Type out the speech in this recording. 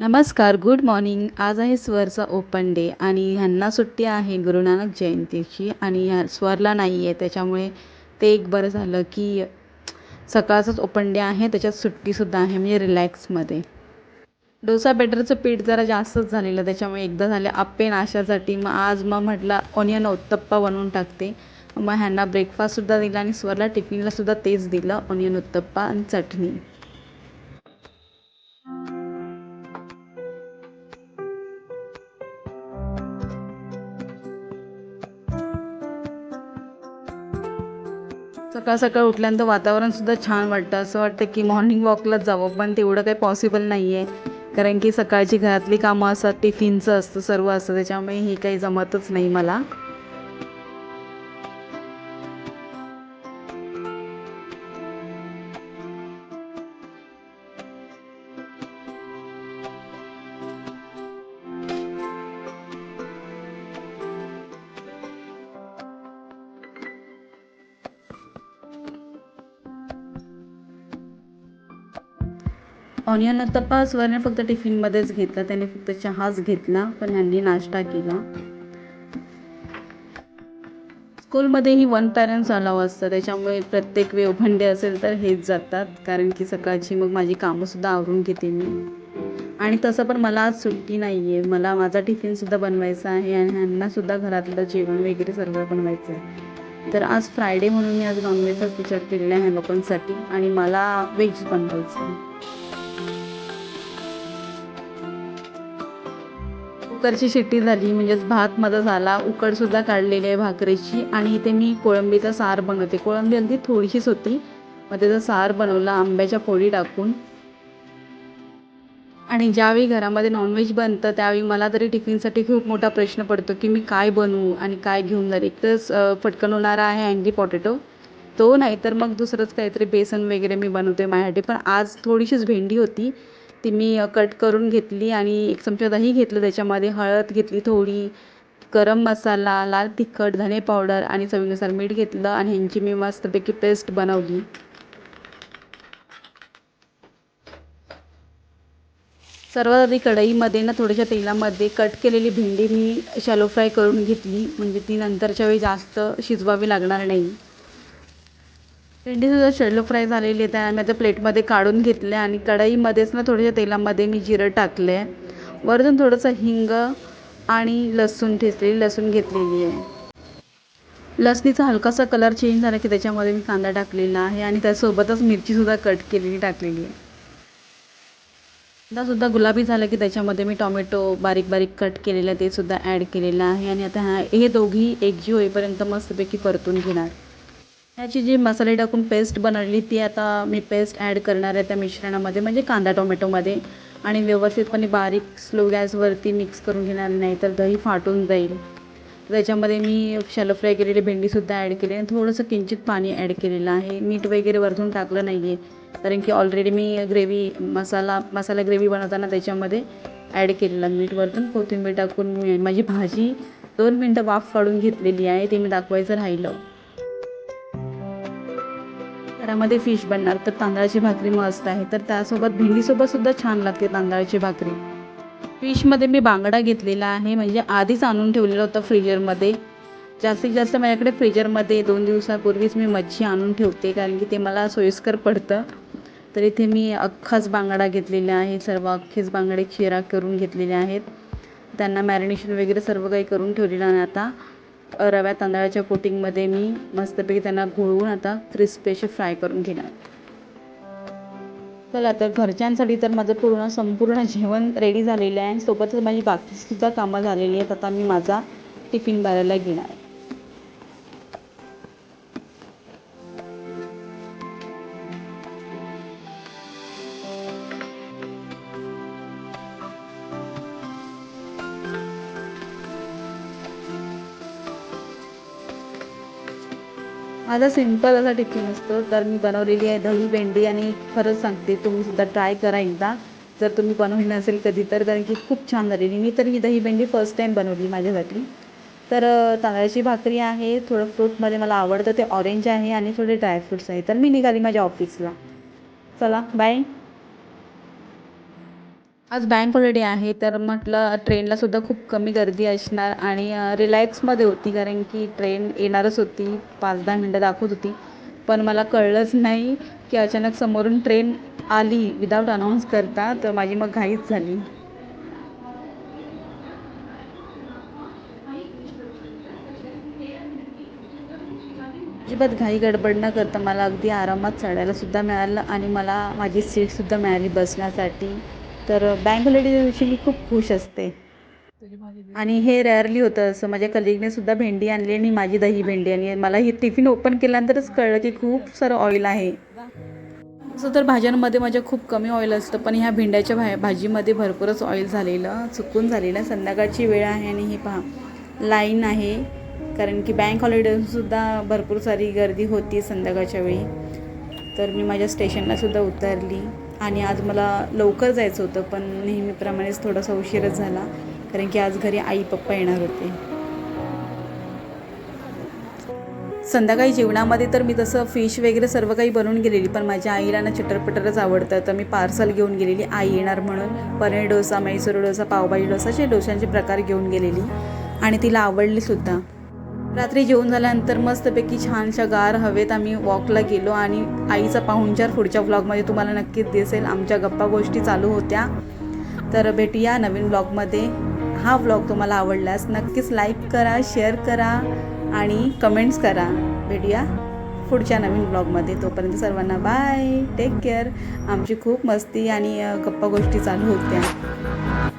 नमस्कार good morning आज आहे स्वरचा ओपन डे आणि ह्यांना सुट्टी आहे गुरुनानक जयंतीची आणि ह्या स्वरला नाही आहे त्याच्यामुळे ते एक बरं झालं की सकाळचाच ओपन डे आहे त्याच्यात सुट्टीसुद्धा आहे म्हणजे रिलॅक्समध्ये डोसा बेटरचं पीठ जरा जास्तच झालेलं त्याच्यामुळे एकदा झाले आप्पे नाशासाठी. मग आज मग म्हटलं ऑनियन उत्तप्पा बनवून टाकते. मग ह्यांना ब्रेकफास्टसुद्धा दिला आणि स्वरला टिफिनलासुद्धा तेच दिलं ऑनियन उत्तप्पा आणि चटणी. सकाळ सकाळ उठल्यानंतर वातावरणसुद्धा छान वाटतं. असं वाटतं की मॉर्निंग वॉकलाच जावं पण तेवढं काही पॉसिबल नाही आहे कारण की सकाळची घरातली कामं असतात टिफिनचं असतं सर्व असतं. त्याच्यामुळे हे काही जमतच नाही मला. ऑनियन उत्तप्पा स्वरने फक्त टिफिनमध्येच घेतला. त्याने फक्त चहाच घेतला पण ह्यांनी नाश्ता केला. स्कूलमध्येही वन पॅरेंट्स अलाव असतं. त्याच्यामुळे प्रत्येक वेळ ओपन असेल तर हेच जातात. कारण की सकाळची मग माझी कामंसुद्धा आवरून घेते मी. आणि तसं पण मला आज सुट्टी नाही आहे मला माझा टिफिनसुद्धा बनवायचा आहे आणि ह्यांनासुद्धा घरातलं जेवण वगैरे सर्व बनवायचं आहे तर आज फ्रायडे म्हणून मी आज नॉनव्हेजचाच विचार केलेला आहे लोकांसाठी. आणि मला व्हेज बनवायचं आहे कुकरची शिट्टी झाली म्हणजेच भात माझा झाला उकडसुद्धा काढलेली आहे भाकरीची. आणि इथे मी कोळंबीचा सार बनवते. कोळंबी अगदी थोडीशीच होती. मग त्याचा सार बनवला आंब्याच्या फोडी टाकून. आणि ज्यावेळी घरामध्ये नॉनव्हेज बनतं त्यावेळी मला तरी टिफिनसाठी खूप मोठा प्रश्न पडतो की मी काय बनवू आणि काय घेऊन जाईल. एक तर पटकन होणारा आहे अँगी पॉटॅटो तो नाही तर मग दुसरंच काहीतरी बेसन वगैरे मी बनवते माझ्यासाठी. पण आज थोडीशीच भेंडी होती. ती मी कट करून घेतली आणि एक चमचा दही घेतलं. त्याच्यामध्ये हळद घेतली थोडी गरम मसाला लाल तिखट धने पावडर आणि चवीनुसार मीठ घेतलं आणि ह्यांची मी मस्तपैकी पेस्ट बनवली. सर्वात आधी कढईमध्ये ना थोड्याशा तेलामध्ये कट केलेली भेंडी मी शॅलो फ्राय करून घेतली. म्हणजे ती नंतरच्या वेळी जास्त शिजवावी लागणार नाही. भेंडीसुद्धा शेलो फ्राय झालेली आहे त्या मी आता प्लेटमध्ये काढून घेतले आणि कढईमध्येच ना थोड्याशा तेलामध्ये मी जिरं टाकलं आहे वरतून थोडंसं हिंग आणि लसूण ठेचलेली लसूण घेतलेली आहे. लसणीचा हलकासा कलर चेंज झाला की त्याच्यामध्ये मी कांदा टाकलेला आहे आणि त्यासोबतच मिरचीसुद्धा कट केलेली टाकलेली आहे. कांदासुद्धा गुलाबी झाला की त्याच्यामध्ये मी टॉमॅटो बारीक बारीक कट केलेलं ते सुद्धा ॲड केलेलं आहे. आणि आता हा हे दोघी एकजीव होईपर्यंत मस्तपैकी परतून घेणार. ह्याची जी मसाले टाकून पेस्ट बनवली ती आता मी पेस्ट ॲड करणार आहे त्या मिश्रणामध्ये म्हणजे कांदा टोमॅटोमध्ये. आणि व्यवस्थितपणे बारीक स्लो गॅसवरती मिक्स करून घेणार नाही तर दही फाटून जाईल. त्याच्यामध्ये मी शॅलो फ्राय केलेली भेंडीसुद्धा ॲड केली आणि थोडंसं किंचित पाणी ॲड केलेलं आहे. मीठ वगैरे वरतून टाकलं नाही आहे कारण की ऑलरेडी मी ग्रेव्ही मसाला मसाला ग्रेव्ही बनवताना त्याच्यामध्ये ॲड केलेला मीठ वरतून. कोथिंबीर टाकून माझी भाजी दोन मिनटं वाफ काढून घेतलेली आहे ते मी दाखवायचं राहिलं. घरामध्ये फिश बनणार तर तांदळाची भाकरी मस्त आहे. तर त्यासोबत भेंडीसोबतसुद्धा छान लागते तांदळाची भाकरी. फिशमध्ये मी बांगडा घेतलेला आहे म्हणजे आधीच आणून ठेवलेला होता फ्रीजरमध्ये जास्तीत जास्त माझ्याकडे फ्रीजरमध्ये दोन दिवसापूर्वीच मी मच्छी आणून ठेवते कारण की ते मला सोयीस्कर पडतं. तर इथे मी अख्खाच बांगडा घेतलेला आहे सर्व अख्खेच बांगडे चिरा करून घेतलेले आहेत. त्यांना मॅरिनेशन वगैरे सर्व काही करून ठेवलेलं आहे आता. रव्या तांदळाच्या कोटिंगमध्ये मी मस्तपैकी त्यांना घोळवून आता क्रिस्पी असे फ्राय करून घेणार. चला तर घरच्यांसाठी तर माझं पूर्ण संपूर्ण जेवण रेडी झालेलं आहे सोबतच माझी बाकीसुद्धा कामं झालेली आहेत. आता मी माझा टिफिन भरायला घेणार माझा सिंपल असा टिफिन असतो. तर मी बनवलेली आहे दही भेंडी आणि खरंच सांगते तुम्ही सुद्धा ट्राय करा एकदा. जर तुम्ही बनवली नसेल कधी तर कारण की खूप छान झालेली. मी तर ही दही भेंडी फर्स्ट टाईम बनवली माझ्यासाठी. तर तांदळाची भाकरी आहे थोडं फ्रूटमध्ये मला आवडतं ते ऑरेंज आहे आणि थोडे ड्रायफ्रूट्स आहे. तर मी निघाली माझ्या ऑफिसला चला बाय आज बँक हॉलिडे आहे तर म्हटलं ट्रेनलासुद्धा खूप कमी गर्दी असणार आणि रिलॅक्समध्ये होती कारण की ट्रेन येणारच होती पाच दहा मिनटं दाखवत होती. पण मला कळलंच नाही की अचानक समोरून ट्रेन आली विदाऊट अनाऊन्स करता तर माझी मग घाईच झाली. अजिबात घाई गडबड न करता मला अगदी आरामात चढायला सुद्धा मिळालं आणि मला माझी सीटसुद्धा मिळाली बसण्यासाठी. तर बँक हॉलिडेच्या दिवशी मी खूप खुश असते. आणि हे रेअरली होतं. असं माझ्या कलिगने सुद्धा भेंडी आणली आणि माझी दही भेंडी. आणि मला हे टिफिन ओपन केल्यानंतरच कळलं की खूप सारं ऑइल आहे. असं तर भाज्यांमध्ये माझ्या खूप कमी ऑइल असतं. पण ह्या भेंड्याच्या भा भाजीमध्ये भरपूरच ऑइल झालेलं चुकून झालेलं. संध्याकाळची वेळ आहे आणि हे पहा लाईन आहे. कारण की बँक हॉलिडेसुद्धा भरपूर सारी गर्दी होती संध्याकाळच्या वेळी. तर मी माझ्या स्टेशनला सुद्धा उतरली. आणि आज मला लवकर जायचं होतं पण नेहमीप्रमाणेच थोडासा उशीरच झाला कारण की आज घरी आई पप्पा येणार होते. संध्याकाळी जेवणामध्ये तर मी तसं फिश वगैरे सर्व काही बनवून गेलेली पण माझ्या आईला ना चटरपटरच आवडतं. तर मी पार्सल घेऊन गेलेली आई येणार म्हणून. पनीर डोसा मैसूर डोसा पावभाजी डोसा असे डोशांचे प्रकार घेऊन गेलेली. आणि तिला आवडली सुद्धा. रात्री जेवण झाल्यानंतर मस्तपैकी छानशा गार हवेत आम्ही वॉकला गेलो आणि आईचा पाहुणचार पुढच्या व्लॉगमध्ये तुम्हाला नक्कीच दिसेल. आमच्या गप्पा गोष्टी चालू होत्या. तर भेटूया नवीन ब्लॉगमध्ये हा व्लॉग तुम्हाला आवडल्यास नक्कीच लाईक करा शेअर करा आणि कमेंट्स करा. भेटूया पुढच्या नवीन ब्लॉगमध्ये तोपर्यंत सर्वांना बाय टेक केअर आमची खूप मस्ती आणि गप्पा गोष्टी चालू होत्या.